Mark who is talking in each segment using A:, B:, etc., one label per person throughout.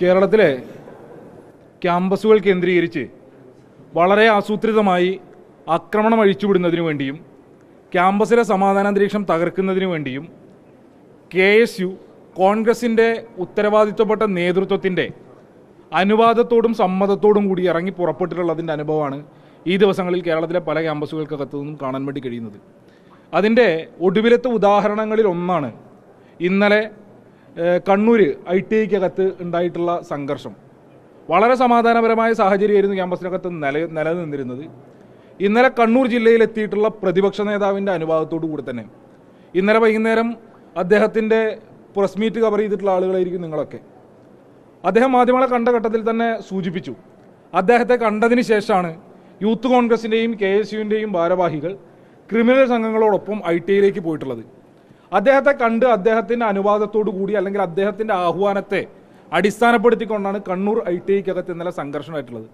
A: കേരളത്തിലെ ക്യാമ്പസുകൾ കേന്ദ്രീകരിച്ച് വളരെ ആസൂത്രിതമായി ആക്രമണം അഴിച്ചുവിടുന്നതിനു വേണ്ടിയും ക്യാമ്പസിലെ സമാധാനാന്തരീക്ഷം തകർക്കുന്നതിനു വേണ്ടിയും കെ എസ് യു കോൺഗ്രസിന്റെ ഉത്തരവാദിത്വപ്പെട്ട നേതൃത്വത്തിന്റെ അനുവാദത്തോടും സമ്മതത്തോടും കൂടി ഇറങ്ങി പുറപ്പെട്ടിട്ടുള്ളതിന്റെ അനുഭവമാണ് ഈ ദിവസങ്ങളിൽ കേരളത്തിലെ പല ക്യാമ്പസുകൾക്കകത്തു നിന്നും കാണാൻ വേണ്ടി കഴിയുന്നത്. അതിന്റെ ഒടുവിലത്തെ ഉദാഹരണങ്ങളിൽ ഒന്നാണ് ഇന്നലെ കണ്ണൂർ ഐ ടി ഐക്കകത്ത് ഉണ്ടായിട്ടുള്ള സംഘർഷം. വളരെ സമാധാനപരമായ സാഹചര്യമായിരുന്നു ക്യാമ്പസിനകത്ത് നില നിലനിന്നിരുന്നത്. ഇന്നലെ കണ്ണൂർ ജില്ലയിലെത്തിയിട്ടുള്ള പ്രതിപക്ഷ നേതാവിന്റെ അനുവാദത്തോടു കൂടി തന്നെ. ഇന്നലെ വൈകുന്നേരം അദ്ദേഹത്തിന്റെ പ്രസ് മീറ്റ് കവർ ചെയ്തിട്ടുള്ള ആളുകളായിരിക്കും നിങ്ങളൊക്കെ. അദ്ദേഹം മാധ്യമങ്ങളെ കണ്ട ഘട്ടത്തിൽ തന്നെ സൂചിപ്പിച്ചു. അദ്ദേഹത്തെ കണ്ടതിന് ശേഷമാണ് യൂത്ത് കോൺഗ്രസിന്റെയും കെ എസ് യുവിന്റെയും ഭാരവാഹികൾ ക്രിമിനൽ സംഘങ്ങളോടൊപ്പം ഐ ടി ഐയിലേക്ക് പോയിട്ടുള്ളത്. അദ്ദേഹത്തെ കണ്ട് അദ്ദേഹത്തിന്റെ അനുവാദത്തോടു കൂടി അല്ലെങ്കിൽ അദ്ദേഹത്തിന്റെ ആഹ്വാനത്തെ അടിസ്ഥാനപ്പെടുത്തിക്കൊണ്ടാണ് കണ്ണൂർ ഐ ടി ഐക്കകത്ത് ഇന്നലെ സംഘർഷമായിട്ടുള്ളത്.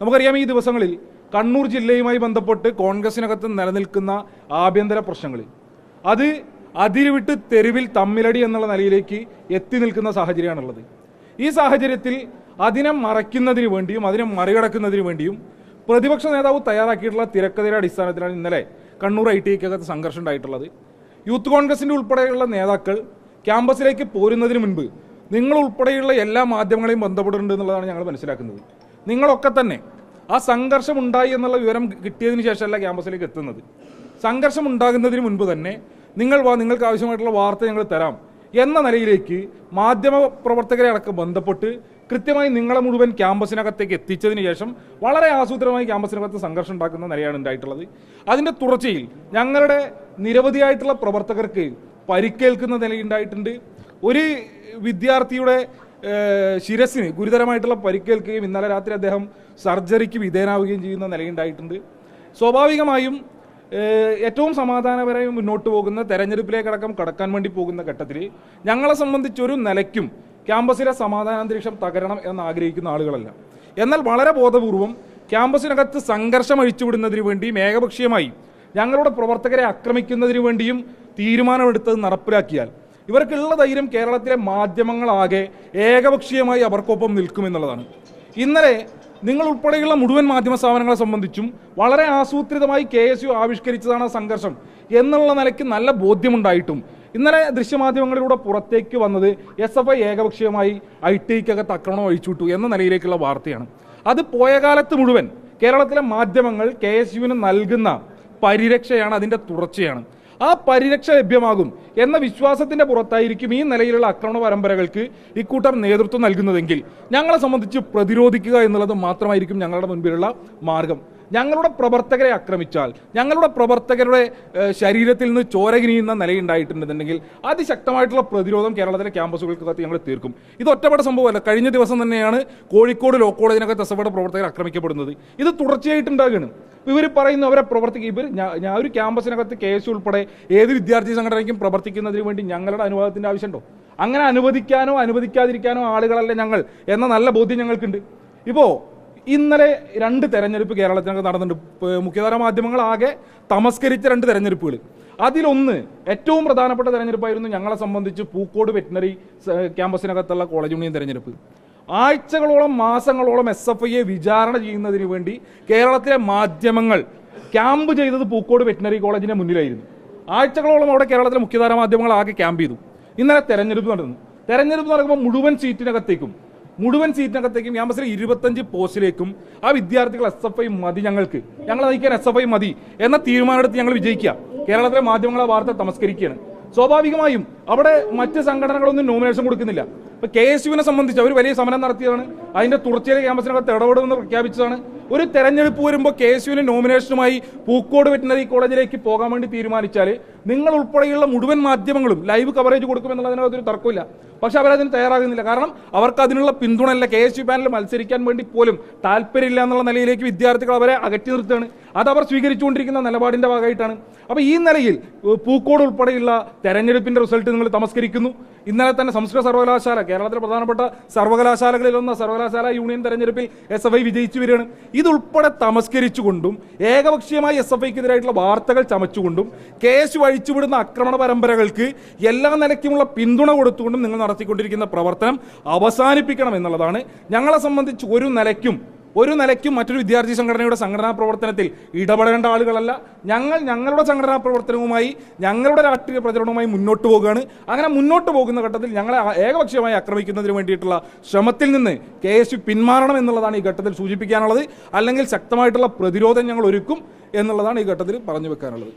A: നമുക്കറിയാം ഈ ദിവസങ്ങളിൽ കണ്ണൂർ ജില്ലയുമായി ബന്ധപ്പെട്ട് കോൺഗ്രസിനകത്ത് നിലനിൽക്കുന്ന ആഭ്യന്തര പ്രശ്നങ്ങളിൽ. അത് അതിരുവിട്ട് തെരുവിൽ തമ്മിലടി എന്നുള്ള നിലയിലേക്ക് എത്തി നിൽക്കുന്ന സാഹചര്യമാണുള്ളത്. ഈ സാഹചര്യത്തിൽ അതിനെ മറയ്ക്കുന്നതിന് വേണ്ടിയും അതിനെ മറികടക്കുന്നതിന് വേണ്ടിയും പ്രതിപക്ഷ നേതാവ് തയ്യാറാക്കിയിട്ടുള്ള തിരക്കഥയുടെ അടിസ്ഥാനത്തിലാണ് ഇന്നലെ കണ്ണൂർ ഐ ടി ഐക്കകത്ത് സംഘർഷം ഉണ്ടായിട്ടുള്ളത്. യൂത്ത് കോൺഗ്രസിന്റെ ഉൾപ്പെടെയുള്ള നേതാക്കൾ ക്യാമ്പസിലേക്ക് പോരുന്നതിന് മുൻപ് നിങ്ങൾ ഉൾപ്പെടെയുള്ള എല്ലാ മാധ്യമങ്ങളെയും ബന്ധപ്പെട്ടിട്ടുണ്ട് എന്നുള്ളതാണ് ഞങ്ങൾ മനസ്സിലാക്കുന്നത്. നിങ്ങളൊക്കെ തന്നെ ആ സംഘർഷം ഉണ്ടായി എന്നുള്ള വിവരം കിട്ടിയതിന് ശേഷമല്ല ക്യാമ്പസിലേക്ക് എത്തുന്നത്. സംഘർഷം ഉണ്ടാകുന്നതിന് മുൻപ് തന്നെ നിങ്ങൾ വാ നിങ്ങൾക്ക് ആവശ്യമായിട്ടുള്ള വാർത്ത ഞങ്ങൾ തരാം എന്ന നിലയിലേക്ക് മാധ്യമ പ്രവർത്തകരെ അടക്കം ബന്ധപ്പെട്ട് കൃത്യമായി നിങ്ങളെ മുഴുവൻ ക്യാമ്പസിനകത്തേക്ക് എത്തിച്ചതിന് ശേഷം വളരെ ആസൂത്രിതമായി ക്യാമ്പസിനകത്ത് സംഘർഷം ഉണ്ടാക്കുന്ന നിലയാണ് ഉണ്ടായിട്ടുള്ളത്. അതിന്റെ തുടർച്ചയിൽ ഞങ്ങളുടെ നിരവധിയായിട്ടുള്ള പ്രവർത്തകർക്ക് പരിക്കേൽക്കുന്ന നിലയുണ്ടായിട്ടുണ്ട്. ഒരു വിദ്യാർത്ഥിയുടെ ശിരസിന് ഗുരുതരമായിട്ടുള്ള പരിക്കേൽക്കുകയും ഇന്നലെ രാത്രി അദ്ദേഹം സർജറിക്ക് വിധേയനാവുകയും ചെയ്യുന്ന നിലയുണ്ടായിട്ടുണ്ട്. സ്വാഭാവികമായും ഏറ്റവും സമാധാനപരമായി മുന്നോട്ട് പോകുന്ന തെരഞ്ഞെടുപ്പിലേക്കടക്കം കടക്കാൻ വേണ്ടി പോകുന്ന ഘട്ടത്തിൽ ഞങ്ങളെ സംബന്ധിച്ചൊരു നിലയ്ക്കും ക്യാമ്പസിലെ സമാധാനാന്തരീക്ഷം തകരണം എന്ന് ആഗ്രഹിക്കുന്ന ആളുകളല്ല. എന്നാൽ വളരെ ബോധപൂർവം ക്യാമ്പസിനകത്ത് സംഘർഷം അഴിച്ചുവിടുന്നതിന് വേണ്ടി ഏകപക്ഷീയമായി ഞങ്ങളുടെ പ്രവർത്തകരെ ആക്രമിക്കുന്നതിന് വേണ്ടിയും തീരുമാനമെടുത്തത് നടപ്പിലാക്കിയാൽ ഇവർക്കുള്ള ധൈര്യം കേരളത്തിലെ മാധ്യമങ്ങളാകെ ഏകപക്ഷീയമായി അവർക്കൊപ്പം നിൽക്കുമെന്നുള്ളതാണ് ഇന്നലെ നിങ്ങൾ ഉൾപ്പെടെയുള്ള മുഴുവൻ മാധ്യമ സ്ഥാപനങ്ങളെ സംബന്ധിച്ചും വളരെ ആസൂത്രിതമായി കെ എസ് യു ആവിഷ്കരിച്ചതാണ് സംഘർഷം എന്നുള്ള നിലയ്ക്ക് നല്ല ബോധ്യമുണ്ടായിട്ടും ഇന്നലെ ദൃശ്യമാധ്യമങ്ങളിലൂടെ പുറത്തേക്ക് വന്നത് എസ് എഫ് ഐ ഏകപക്ഷീയമായി ഐ ടിക്കകത്ത് ആക്രമണം അഴിച്ചുവിട്ടു എന്ന നിലയിലേക്കുള്ള വാർത്തയാണ്. അത് പോയ കാലത്ത് മുഴുവൻ കേരളത്തിലെ മാധ്യമങ്ങൾ കെ എസ് യുവിന് നൽകുന്ന പരിരക്ഷയാണ് അതിന്റെ തുടർച്ചയാണ്. ആ പരിരക്ഷ ലഭ്യമാകും എന്ന വിശ്വാസത്തിന്റെ പുറത്തായിരിക്കും ഈ നിലയിലുള്ള ആക്രമണ പരമ്പരകൾക്ക് ഇക്കൂട്ടർ നേതൃത്വം നൽകുന്നതെങ്കിൽ ഞങ്ങളെ സംബന്ധിച്ച് പ്രതിരോധിക്കുക എന്നുള്ളത് മാത്രമായിരിക്കും ഞങ്ങളുടെ മുൻപിലുള്ള മാർഗം. ഞങ്ങളുടെ പ്രവർത്തകരെ ആക്രമിച്ചാൽ ഞങ്ങളുടെ പ്രവർത്തകരുടെ ശരീരത്തിൽ നിന്ന് ചോരകിനിയുന്ന നിലയുണ്ടായിട്ടുണ്ടെന്നുണ്ടെങ്കിൽ അതിശക്തമായിട്ടുള്ള പ്രതിരോധം കേരളത്തിലെ ക്യാമ്പസുകൾക്കകത്ത് ഞങ്ങൾ തീർക്കും. ഇത് ഒറ്റപ്പെട്ട സംഭവമല്ല. കഴിഞ്ഞ ദിവസം തന്നെയാണ് കോഴിക്കോട് ലോ കോളേജിനകത്ത് എസ് എഫ് പ്രവർത്തകർ ആക്രമിക്കപ്പെടുന്നത്. ഇത് തുടർച്ചയായിട്ടുണ്ടാകുകയാണ്. ഇവർ പറയുന്ന അവരെ പ്രവർത്തിക്കുക ഇവർ ഞാൻ ഒരു ക്യാമ്പസിനകത്ത് കെ എസ് ഉൾപ്പെടെ ഏത് വിദ്യാർത്ഥി സംഘടനയ്ക്കും പ്രവർത്തിക്കുന്നതിന് വേണ്ടി ഞങ്ങളുടെ അനുവാദത്തിന്റെ ആവശ്യമുണ്ടോ? അങ്ങനെ അനുവദിക്കാനോ അനുവദിക്കാതിരിക്കാനോ ആളുകളല്ല ഞങ്ങൾ എന്ന നല്ല ബോധ്യം ഞങ്ങൾക്കുണ്ട്. ഇപ്പോ ഇന്നലെ രണ്ട് തെരഞ്ഞെടുപ്പ് കേരളത്തിനൊക്കെ നടന്നിട്ടുണ്ട്. മുഖ്യധാര മുഖ്യധാര മാധ്യമങ്ങളാകെ തമസ്കരിച്ച രണ്ട് തെരഞ്ഞെടുപ്പുകൾ. അതിലൊന്ന് ഏറ്റവും പ്രധാനപ്പെട്ട തെരഞ്ഞെടുപ്പായിരുന്നു ഞങ്ങളെ സംബന്ധിച്ച് പൂക്കോട് വെറ്റിനറി ക്യാമ്പസിനകത്തുള്ള കോളേജ് യൂണിയൻ തെരഞ്ഞെടുപ്പ്. ആഴ്ചകളോളം മാസങ്ങളോളം എസ് എഫ് ഐയെ വിചാരണ ചെയ്യുന്നതിന് വേണ്ടി കേരളത്തിലെ മാധ്യമങ്ങൾ ക്യാമ്പ് ചെയ്തത് പൂക്കോട് വെറ്റിനറി കോളേജിന്റെ മുന്നിലായിരുന്നു. ആഴ്ചകളോളം അവിടെ കേരളത്തിലെ മുഖ്യധാര മാധ്യമങ്ങൾ ആകെ ക്യാമ്പ് ചെയ്തു. ഇന്നലെ തെരഞ്ഞെടുപ്പ് നടന്നു. തെരഞ്ഞെടുപ്പ് നടക്കുമ്പോൾ മുഴുവൻ സീറ്റിനകത്തേക്കും മുഴുവൻ സീറ്റിനകത്തേക്കും ക്യാമ്പസിലെ ഇരുപത്തഞ്ച് പോസ്റ്റിലേക്കും ആ വിദ്യാർത്ഥികൾ എസ് എഫ് ഐ മതി ഞങ്ങൾക്ക്. ഞങ്ങൾ നയിക്കാൻ എസ് എഫ് ഐ മതി എന്ന തീരുമാനമെടുത്ത് ഞങ്ങൾ വിജയിക്കുക. കേരളത്തിലെ മാധ്യമങ്ങളെ വാർത്ത തമസ്കരിക്കുകയാണ്. സ്വാഭാവികമായും അവിടെ മറ്റ് സംഘടനകളൊന്നും നോമിനേഷൻ കൊടുക്കുന്നില്ല. ഇപ്പൊ കെ എസ് യുവിനെ സംബന്ധിച്ച് അവർ വലിയ സമരം നടത്തിയതാണ്. അതിന്റെ തുടർച്ചയായ ക്യാമ്പസിനകത്ത് ഇടപെടുമെന്ന് പ്രഖ്യാപിച്ചതാണ്. ഒരു തെരഞ്ഞെടുപ്പ് വരുമ്പോൾ കെ എസ് യുവിന് നോമിനേഷനുമായി പൂക്കോട് വെറ്റിനറി കോളേജിലേക്ക് പോകാൻ വേണ്ടി തീരുമാനിച്ചാൽ നിങ്ങൾ ഉൾപ്പെടെയുള്ള മുഴുവൻ മാധ്യമങ്ങളും ലൈവ് കവറേജ് കൊടുക്കുമെന്നുള്ളതിനകത്ത് ഒരു തർക്കമില്ല പക്ഷെ അവരതിന് തയ്യാറാകുന്നില്ല. കാരണം അവർക്ക് അതിനുള്ള പിന്തുണയില്ല. കെ എസ് യു പാനൽ മത്സരിക്കാൻ വേണ്ടി പോലും താല്പര്യമില്ല എന്നുള്ള നിലയിലേക്ക് വിദ്യാർത്ഥികൾ അവരെ അകറ്റി നിർത്തുകയാണ്. അത് അവർ സ്വീകരിച്ചുകൊണ്ടിരിക്കുന്ന നിലപാടിന്റെ ഭാഗമായിട്ടാണ്. അപ്പോൾ ഈ നിലയിൽ പൂക്കോട് ഉൾപ്പെടെയുള്ള തെരഞ്ഞെടുപ്പിന്റെ റിസൾട്ട് നിങ്ങൾ തമസ്കരിക്കുന്നു. ഇന്നലെ തന്നെ സംസ്കൃത സർവകലാശാല കേരളത്തിലെ പ്രധാനപ്പെട്ട സർവകലാശാലകളിൽ ഒന്ന് സർവകലാശാല യൂണിയൻ തെരഞ്ഞെടുപ്പിൽ എസ് എഫ് ഐ വിജയിച്ചു വരികയാണ്. ഇതുൾപ്പെടെ തമസ്കരിച്ചുകൊണ്ടും ഏകപക്ഷീയമായി എസ് എഫ് ഐക്കെതിരായിട്ടുള്ള വാർത്തകൾ ചമച്ചുകൊണ്ടും കേസ് വഴിച്ചുവിടുന്ന ആക്രമണ പരമ്പരകൾക്ക് എല്ലാ നിലയ്ക്കുമുള്ള പിന്തുണ കൊടുത്തുകൊണ്ടും നിങ്ങൾ നടത്തിക്കൊണ്ടിരിക്കുന്ന പ്രവർത്തനം അവസാനിപ്പിക്കണം എന്നുള്ളതാണ്. ഞങ്ങളെ സംബന്ധിച്ച് ഒരു നിലയ്ക്കും ഒരു നിലയ്ക്കും മറ്റൊരു വിദ്യാർത്ഥി സംഘടനയുടെ സംഘടനാ പ്രവർത്തനത്തിൽ ഇടപെടേണ്ട ആളുകളല്ല. ഞങ്ങൾ ഞങ്ങളുടെ സംഘടനാ പ്രവർത്തനവുമായി ഞങ്ങളുടെ രാഷ്ട്രീയ പ്രചരണവുമായി മുന്നോട്ട് പോവുകയാണ്. അങ്ങനെ മുന്നോട്ട് പോകുന്ന ഘട്ടത്തിൽ ഞങ്ങളെ ഏകപക്ഷീയമായി ആക്രമിക്കുന്നതിന് വേണ്ടിയിട്ടുള്ള ശ്രമത്തിൽ നിന്ന് കെ എസ് യു പിന്മാറണം എന്നുള്ളതാണ് ഈ ഘട്ടത്തിൽ സൂചിപ്പിക്കാനുള്ളത്. അല്ലെങ്കിൽ ശക്തമായിട്ടുള്ള പ്രതിരോധം ഞങ്ങൾ ഒരുക്കും എന്നുള്ളതാണ് ഈ ഘട്ടത്തിൽ പറഞ്ഞു വെക്കാനുള്ളത്.